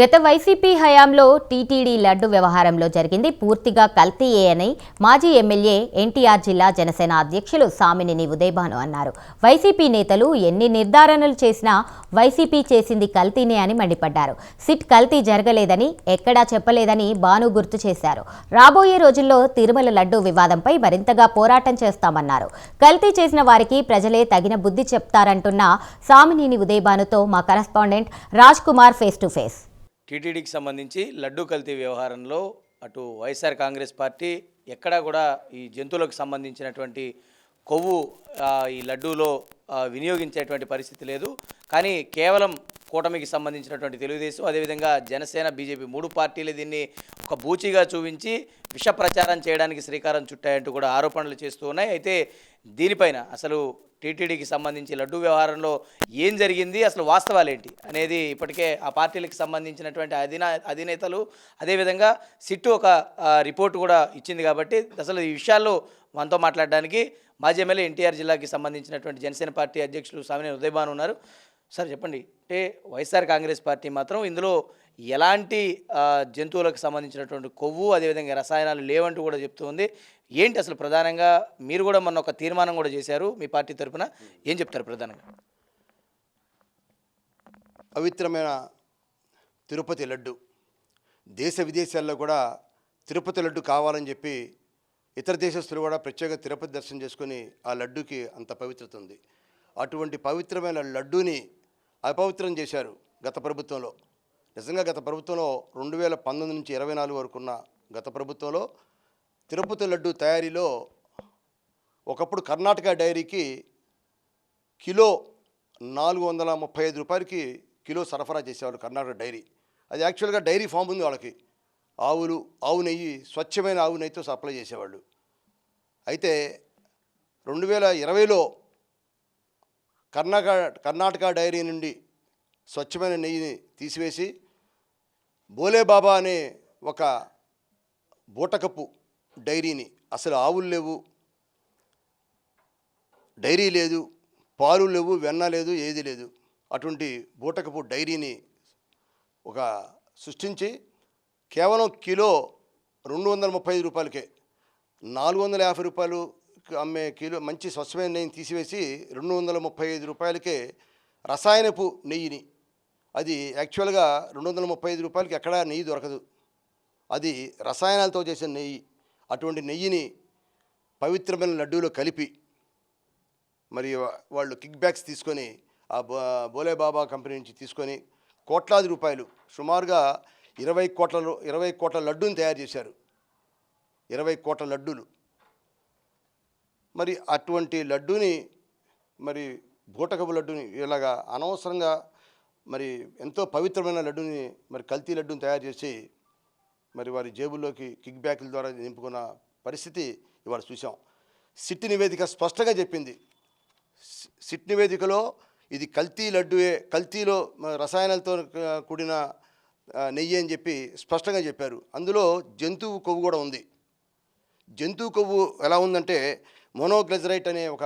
గత వైసీపీ హయాంలో టీటీడీ లడ్డు వ్యవహారంలో జరిగింది. పూర్తిగా కల్తీయే అని మాజీ ఎమ్మెల్యే ఎన్టీఆర్ జిల్లా జనసేన అధ్యక్షులు సామినిని ఉదయభాను అన్నారు. వైసీపీ నేతలు ఎన్ని నిర్ధారణలు చేసినా వైసీపీ చేసింది కల్తీనే అని మండిపడ్డారు. సిట్ కల్తీ జరగలేదని ఎక్కడా చెప్పలేదని బాను గుర్తు చేశారు. రాబోయే రోజుల్లో తిరుమల లడ్డు వివాదంపై మరింతగా పోరాటం చేస్తామన్నారు. కల్తీ చేసిన వారికి ప్రజలే తగిన బుద్ధి చెప్తారంటున్న సామినిని ఉదయభానుతో మా correspondent Raj Kumar face to face. టీటీడీకి సంబంధించి లడ్డూ కల్తీ వ్యవహారంలో అటు వైఎస్ఆర్ కాంగ్రెస్ పార్టీ ఎక్కడా కూడా ఈ జంతువులకు సంబంధించినటువంటి కొవ్వు ఈ లడ్డూలో వినియోగించేటువంటి పరిస్థితి లేదు. కానీ కేవలం కూటమికి సంబంధించినటువంటి తెలుగుదేశం అదేవిధంగా జనసేన బీజేపీ మూడు పార్టీలు దీన్ని ఒక బూచిగా చూపించి విష ప్రచారం చేయడానికి శ్రీకారం చుట్టాయంటూ కూడా ఆరోపణలు చేస్తూ ఉన్నాయి. అయితే దీనిపైన అసలు టీటీడీకి సంబంధించి లడ్డు వ్యవహారంలో ఏం జరిగింది అసలు వాస్తవాలు ఏంటి అనేది ఇప్పటికే ఆ పార్టీలకు సంబంధించినటువంటి అధినా అధినేతలు అదేవిధంగా సిట్టు ఒక రిపోర్ట్ కూడా ఇచ్చింది కాబట్టి అసలు ఈ విషయాల్లో మనతో మాట్లాడడానికి మాజీ ఎమ్మెల్యే ఎన్టీఆర్ జిల్లాకి సంబంధించినటువంటి జనసేన పార్టీ అధ్యక్షులు స్వామినేని ఉదయభాను ఉన్నారు. సార్ చెప్పండి. అంటే వైఎస్ఆర్ కాంగ్రెస్ పార్టీ మాత్రం ఇందులో ఎలాంటి జంతువులకు సంబంధించినటువంటి కొవ్వు అదేవిధంగా రసాయనాలు లేవంటూ కూడా చెప్తూ ఉంది. ఏంటి అసలు ప్రధానంగా? మీరు కూడా మొన్న ఒక తీర్మానం కూడా చేశారు మీ పార్టీ తరఫున ఏం చెప్తారు ప్రధానంగా? పవిత్రమైన తిరుపతి లడ్డు. దేశ విదేశాల్లో కూడా తిరుపతి లడ్డు కావాలని చెప్పి ఇతర దేశస్తులు కూడా ప్రత్యేక తిరుపతి దర్శనం చేసుకుని ఆ లడ్డుకి అంత పవిత్రత ఉంది. అటువంటి పవిత్రమైన లడ్డూని అపవిత్రం చేశారు గత ప్రభుత్వంలో. నిజంగా గత ప్రభుత్వంలో రెండు వేల పంతొమ్మిది నుంచి ఇరవై నాలుగు వరకు ఉన్న గత ప్రభుత్వంలో తిరుపతి లడ్డు తయారీలో ఒకప్పుడు కర్ణాటక డైరీకి కిలో నాలుగు వందల ముప్పై ఐదు రూపాయలకి కిలో సరఫరా చేసేవాళ్ళు కర్ణాటక డైరీ. అది యాక్చువల్గా డైరీ ఫామ్ ఉంది వాళ్ళకి. ఆవులు ఆవు నెయ్యి స్వచ్ఛమైన ఆవు నెయ్యితో సప్లై చేసేవాళ్ళు. అయితే రెండు వేల ఇరవైలో కర్ణాటక కర్ణాటక డైరీ నుండి స్వచ్ఛమైన నెయ్యిని తీసివేసి బోలేబాబా అనే ఒక బూటకపు డైరీని అసలు ఆవులు లేవు డైరీ లేదు పాలు లేవు వెన్న లేదు ఏది లేదు. అటువంటి బూటకపు డైరీని ఒక సృష్టించి కేవలం కిలో రెండు వందల ముప్పై ఐదు రూపాయలకే నాలుగు వందల యాభై రూపాయలు అమ్మే కిలో మంచి స్వచ్ఛమైన నెయ్యిని తీసివేసి రెండు వందల ముప్పై ఐదు రూపాయలకే రసాయనపు నెయ్యిని. అది యాక్చువల్గా రెండు వందల ముప్పై ఐదు రూపాయలకి ఎక్కడా నెయ్యి దొరకదు. అది రసాయనాలతో చేసిన నెయ్యి. అటువంటి నెయ్యిని పవిత్రమైన లడ్డూలో కలిపి మరి వాళ్ళు కిక్ బ్యాక్స్ తీసుకొని ఆ బోలే బాబా కంపెనీ నుంచి తీసుకొని కోట్లాది రూపాయలు సుమారుగా ఇరవై కోట్ల ఇరవై కోట్ల లడ్డూని తయారు చేశారు. ఇరవై కోట్ల లడ్డూలు. మరి అటువంటి లడ్డూని మరి బూటకపు లడ్డుని ఇలాగా అనవసరంగా మరి ఎంతో పవిత్రమైన లడ్డూని మరి కల్తీ లడ్డుని తయారు చేసి మరి వారి జేబుల్లోకి కిక్ బ్యాక్ల ద్వారా నింపుకున్న పరిస్థితి ఇవాళ చూసాం సిట్ నివేదిక స్పష్టంగా చెప్పింది. సిట్ నివేదికలో ఇది కల్తీ లడ్డువే కల్తీలో రసాయనాలతో కూడిన నెయ్యి అని చెప్పి స్పష్టంగా చెప్పారు. అందులో జంతువు కొవ్వు కూడా ఉంది. జంతువు కొవ్వు ఎలా ఉందంటే మోనోగ్లెజరైట్ అనే ఒక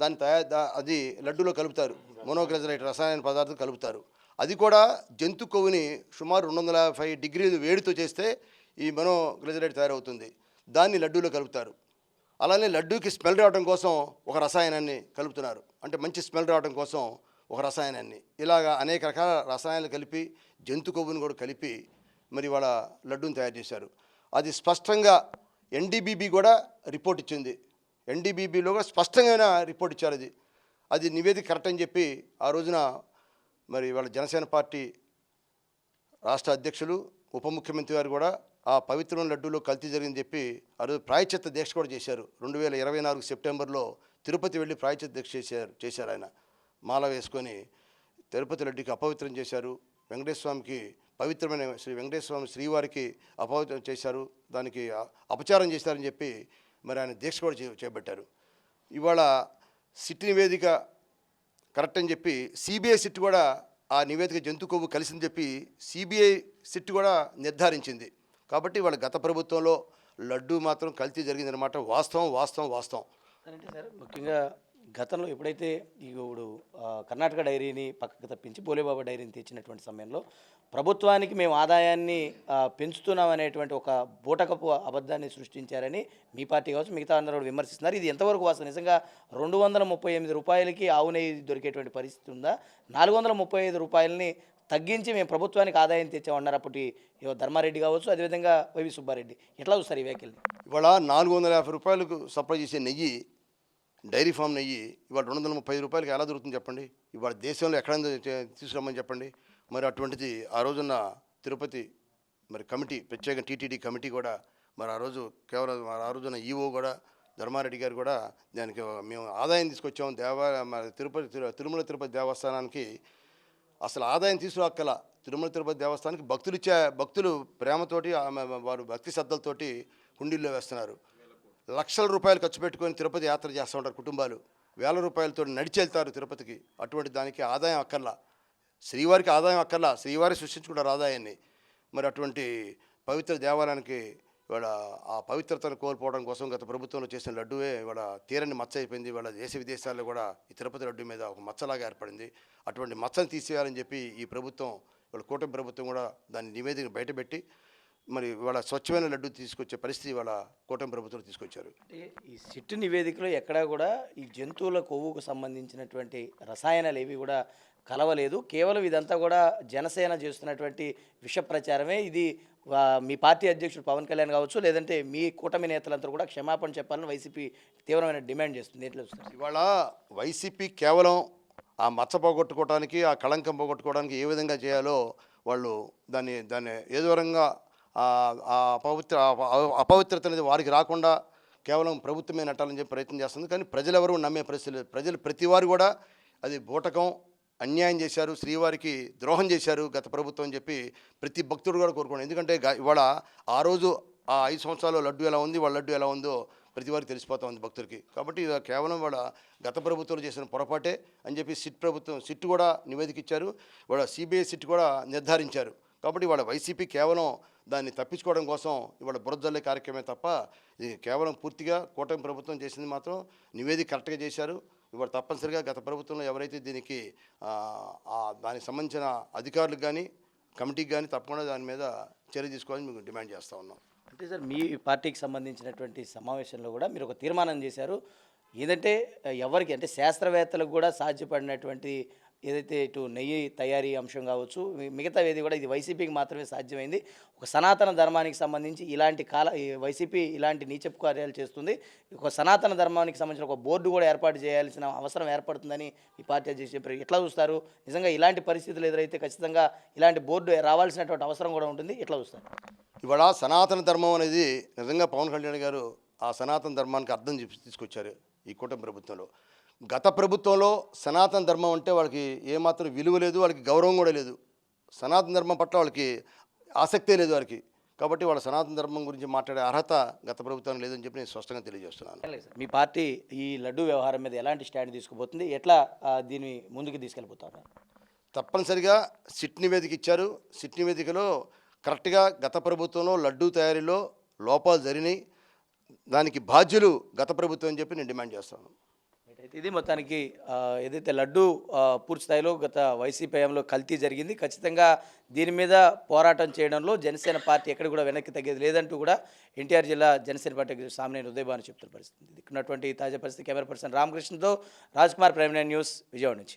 దాన్ని తయారు అది లడ్డూలో కలుపుతారు. మోనోగ్లెజరైట్ రసాయన పదార్థం కలుపుతారు. అది కూడా జంతు కొవ్వుని సుమారు రెండు వందల యాభై డిగ్రీలు వేడితో చేస్తే ఈ మోనోగ్లెజరైట్ తయారవుతుంది. దాన్ని లడ్డూలో కలుపుతారు. అలానే లడ్డూకి స్మెల్ రావడం కోసం ఒక రసాయనాన్ని కలుపుతున్నారు. అంటే మంచి స్మెల్ రావడం కోసం ఒక రసాయనాన్ని. ఇలాగా అనేక రకాల రసాయనాలు కలిపి జంతు కొవ్వుని కూడా కలిపి మరి వాళ్ళ లడ్డూని తయారు చేశారు. అది స్పష్టంగా ఎన్డీబీబీ కూడా రిపోర్ట్ ఇచ్చింది. ఎన్డీబీబీలో కూడా స్పష్టంగా రిపోర్ట్ ఇచ్చారు అది. అది నివేదిక కరెక్ట్ అని చెప్పి ఆ రోజున మరి వాళ్ళ జనసేన పార్టీ రాష్ట్ర అధ్యక్షులు ఉప ముఖ్యమంత్రి గారు కూడా ఆ పవిత్రం లడ్డూలో కల్తీ జరిగిందని చెప్పి ఆ రోజు ప్రాయచిత్త దీక్ష కూడా చేశారు. రెండు వేల ఇరవై నాలుగు సెప్టెంబర్లో తిరుపతి వెళ్ళి ప్రాయచిత్త దీక్ష చేశారు చేశారు ఆయన. మాల వేసుకొని తిరుపతి లడ్డుకి అపవిత్రం చేశారు. వెంకటేశ్వర స్వామికి పవిత్రమైన శ్రీ వెంకటేశ్వర స్వామి శ్రీవారికి అపవిత్రం చేశారు. దానికి అపచారం చేశారని చెప్పి మరి ఆయన దీక్ష కూడా చే- చేపట్టారు. ఇవాళ సిట్ నివేదిక కరెక్ట్ అని చెప్పి సిబిఐ సిట్ కూడా ఆ నివేదిక జంతు కొవ్వు కలిసిందని చెప్పి సిబిఐ సిట్ కూడా నిర్ధారించింది. కాబట్టి వాళ్ళ గత ప్రభుత్వంలో లడ్డూ మాత్రం కల్తీ జరిగిందనమాట వాస్తవం వాస్తవం వాస్తవం. ముఖ్యంగా గతంలో ఎప్పుడైతే ఇప్పుడు కర్ణాటక డైరీని పక్కకు తప్పించి బోలేబాబా డైరీని తెచ్చినటువంటి సమయంలో ప్రభుత్వానికి మేము ఆదాయాన్ని పెంచుతున్నాం అనేటువంటి ఒక బూటకపు అబద్ధాన్ని సృష్టించారని మీ పార్టీ కావచ్చు మిగతా అందరూ విమర్శిస్తున్నారు. ఇది ఎంతవరకు వాస్తవం? నిజంగా రెండు వందల ముప్పై ఎనిమిది రూపాయలకి ఆవు నెయ్యి దొరికేటువంటి పరిస్థితి ఉందా? నాలుగు వందల ముప్పై ఐదు రూపాయలని తగ్గించి మేము ప్రభుత్వానికి ఆదాయం తెచ్చామన్నారు అప్పటి ధర్మారెడ్డి కావచ్చు అదేవిధంగా వైవి సుబ్బారెడ్డి. ఎట్లా చూస్తారు ఈ వ్యాఖ్యల్ని ఇవాళ నాలుగు వందల యాభై రూపాయలకు సప్లై చేసే నెయ్యి డైరీ ఫామ్ నెయ్యి ఇవాళ రెండు వందల ముప్పై రూపాయలకి ఎలా దొరుకుతుంది చెప్పండి? ఇవాళ దేశంలో ఎక్కడైనా తీసుకురమ్మని చెప్పండి. మరి అటువంటిది ఆ రోజున్న తిరుపతి మరి కమిటీ ప్రత్యేక టీటీడీ కమిటీ కూడా మరి ఆ రోజు కేవలం మరి ఆ రోజున ఈఓ కూడా ధర్మారెడ్డి గారు కూడా దానికి మేము ఆదాయం తీసుకొచ్చాము. దేవాలయ మరి తిరుపతి తిరు- తిరుమల తిరుపతి దేవస్థానానికి అసలు ఆదాయం తీసుకురాక్కల తిరుమల తిరుపతి దేవస్థానానికి భక్తులు ఇచ్చే భక్తులు ప్రేమతోటి ఆమె వారు భక్తి శ్రద్ధలతోటి హుండీల్లో వేస్తున్నారు. లక్షల రూపాయలు ఖర్చు పెట్టుకొని తిరుపతి యాత్ర చేస్తూ ఉంటారు కుటుంబాలు. వేల రూపాయలతో నడిచి వెళ్తారు తిరుపతికి. అటువంటి దానికి ఆదాయం అక్కర్లా. శ్రీవారికి ఆదాయం అక్కర్లా. శ్రీవారి సృష్టించుకుంటారు ఆదాయాన్ని. మరి అటువంటి పవిత్ర దేవాలయానికి ఇవాళ ఆ పవిత్రతను కోల్పోవడం కోసం గత ప్రభుత్వంలో చేసిన లడ్డువే ఇవాళ తీరని మచ్చ అయిపోయింది. ఇవాళ దేశ విదేశాల్లో కూడా ఈ తిరుపతి లడ్డు మీద ఒక మచ్చలాగా ఏర్పడింది. అటువంటి మచ్చను తీసేయాలని చెప్పి ఈ ప్రభుత్వం ఇవాళ కూటమి ప్రభుత్వం కూడా దాని నివేదిక బయటపెట్టి మరి ఇవాళ స్వచ్ఛమైన లడ్డు తీసుకొచ్చే పరిస్థితి ఇవాళ కూటమి ప్రభుత్వం తీసుకొచ్చారు. అంటే ఈ సిట్టు నివేదికలో ఎక్కడా కూడా ఈ జంతువుల కొవ్వుకు సంబంధించినటువంటి రసాయనాలు ఏవి కూడా కలవలేదు. కేవలం ఇదంతా కూడా జనసేన చేస్తున్నటువంటి విష ప్రచారమే. ఇది మీ పార్టీ అధ్యక్షుడు పవన్ కళ్యాణ్ కావచ్చు లేదంటే మీ కూటమి నేతలంతా కూడా క్షమాపణ చెప్పాలని వైసీపీ తీవ్రమైన డిమాండ్ చేస్తుంది. ఎట్లా ఇవాళ వైసీపీ కేవలం ఆ మచ్చ పోగొట్టుకోవడానికి ఆ కళంకం పోగొట్టుకోవడానికి ఏ విధంగా చేయాలో వాళ్ళు దాన్ని దాన్ని ఏదో అపవిత్ర అపవిత్రత అనేది వారికి రాకుండా కేవలం ప్రభుత్వమే నట్టాలని చెప్పి ప్రయత్నం చేస్తుంది. కానీ ప్రజలెవరూ నమ్మే పరిస్థితి లేదు. ప్రజలు ప్రతి వారు కూడా అది బూటకం అన్యాయం చేశారు శ్రీవారికి ద్రోహం చేశారు గత ప్రభుత్వం అని చెప్పి ప్రతి భక్తుడు కూడా కోరుకోండి. ఎందుకంటే ఇవాళ ఆ రోజు ఆ ఐదు సంవత్సరాలు లడ్డు ఎలా ఉంది వాళ్ళ లడ్డు ఎలా ఉందో ప్రతి వారికి తెలిసిపోతా ఉంది భక్తులకి. కాబట్టి ఇది కేవలం వాళ్ళ గత ప్రభుత్వంలో చేసిన పొరపాటే అని చెప్పి సిట్ ప్రభుత్వం సిట్ కూడా నివేదిక ఇచ్చారు. వాళ్ళ సిబిఐ సిట్ కూడా నిర్ధారించారు. కాబట్టి ఇవాళ వైసీపీ కేవలం దాన్ని తప్పించుకోవడం కోసం ఇవాళ బురదల్లే కార్యక్రమే తప్ప ఇది కేవలం పూర్తిగా కూటమి ప్రభుత్వం చేసింది మాత్రం నివేదిక కరెక్ట్గా చేశారు. ఇవాళ తప్పనిసరిగా గత ప్రభుత్వంలో ఎవరైతే దీనికి దానికి సంబంధించిన అధికారులకు కానీ కమిటీకి కానీ తప్పకుండా దాని మీద చర్య తీసుకోవాలని మేము డిమాండ్ చేస్తూ ఉన్నాం. అంటే సార్ మీ పార్టీకి సంబంధించినటువంటి సమావేశంలో కూడా మీరు ఒక తీర్మానం చేశారు. ఏంటంటే ఎవరికి అంటే శాస్త్రవేత్తలకు కూడా సాధ్యపడినటువంటి ఏదైతే ఇటు నెయ్యి తయారీ అంశం కావచ్చు మిగతా ఏది కూడా ఇది వైసీపీకి మాత్రమే సాధ్యమైంది. ఒక సనాతన ధర్మానికి సంబంధించి ఇలాంటి కాల ఈ వైసీపీ ఇలాంటి నీచపు కార్యాలు చేస్తుంది. ఒక సనాతన ధర్మానికి సంబంధించిన ఒక బోర్డు కూడా ఏర్పాటు చేయాల్సిన అవసరం ఏర్పడుతుందని ఈ పార్టీ అధ్యక్షులు చెప్పారు. ఎట్లా చూస్తారు? నిజంగా ఇలాంటి పరిస్థితులు ఎదురైతే ఖచ్చితంగా ఇలాంటి బోర్డు రావాల్సినటువంటి అవసరం కూడా ఉంటుంది. ఎట్లా చూస్తారు? ఇవాళ సనాతన ధర్మం అనేది నిజంగా పవన్ కళ్యాణ్ గారు ఆ సనాతన ధర్మానికి అర్థం చెప్పి తీసుకొచ్చారు ఈ కూటమి ప్రభుత్వంలో. గత ప్రభుత్వంలో సనాతన ధర్మం అంటే వాళ్ళకి ఏమాత్రం విలువ లేదు వాళ్ళకి గౌరవం కూడా లేదు. సనాతన ధర్మం పట్ల వాళ్ళకి ఆసక్తే లేదు వారికి కాబట్టి వాళ్ళ సనాతన ధర్మం గురించి మాట్లాడే అర్హత గత ప్రభుత్వానికి లేదని చెప్పి నేను స్పష్టంగా తెలియజేస్తున్నాను. మీ పార్టీ ఈ లడ్డు వ్యవహారం మీద ఎలాంటి స్టాండ్ తీసుకుపోతుంది? ఎట్లా దీన్ని ముందుకు తీసుకెళ్ళిపోతారు? తప్పనిసరిగా సిట్ నివేదిక ఇచ్చారు. సిట్ నివేదికలో కరెక్ట్గా గత ప్రభుత్వంలో లడ్డూ తయారీలో లోపాలు జరిగినాయి. దానికి బాధ్యులు గత ప్రభుత్వం అని చెప్పి నేను డిమాండ్ చేస్తాను అయితే ఇది మొత్తానికి ఏదైతే లడ్డు పూర్తి స్థాయిలో గత వైసీపీ హయాంలో కల్తీ జరిగింది ఖచ్చితంగా దీని మీద పోరాటం చేయడంలో జనసేన పార్టీ ఎక్కడ కూడా వెనక్కి తగ్గేది లేదంటూ కూడా ఎన్టీఆర్ జిల్లా జనసేన పార్టీ అధ్యక్షుడు సామినేని ఉదయభాను చెప్తున్న పరిస్థితి. ఇక్కడ ఉన్నటువంటి తాజా పరిస్థితి. కెమెరా పర్సన్ రామకృష్ణతో రాజ్ కుమార్ ప్రైమ్ న్యూస్ విజయవాడ నుంచి.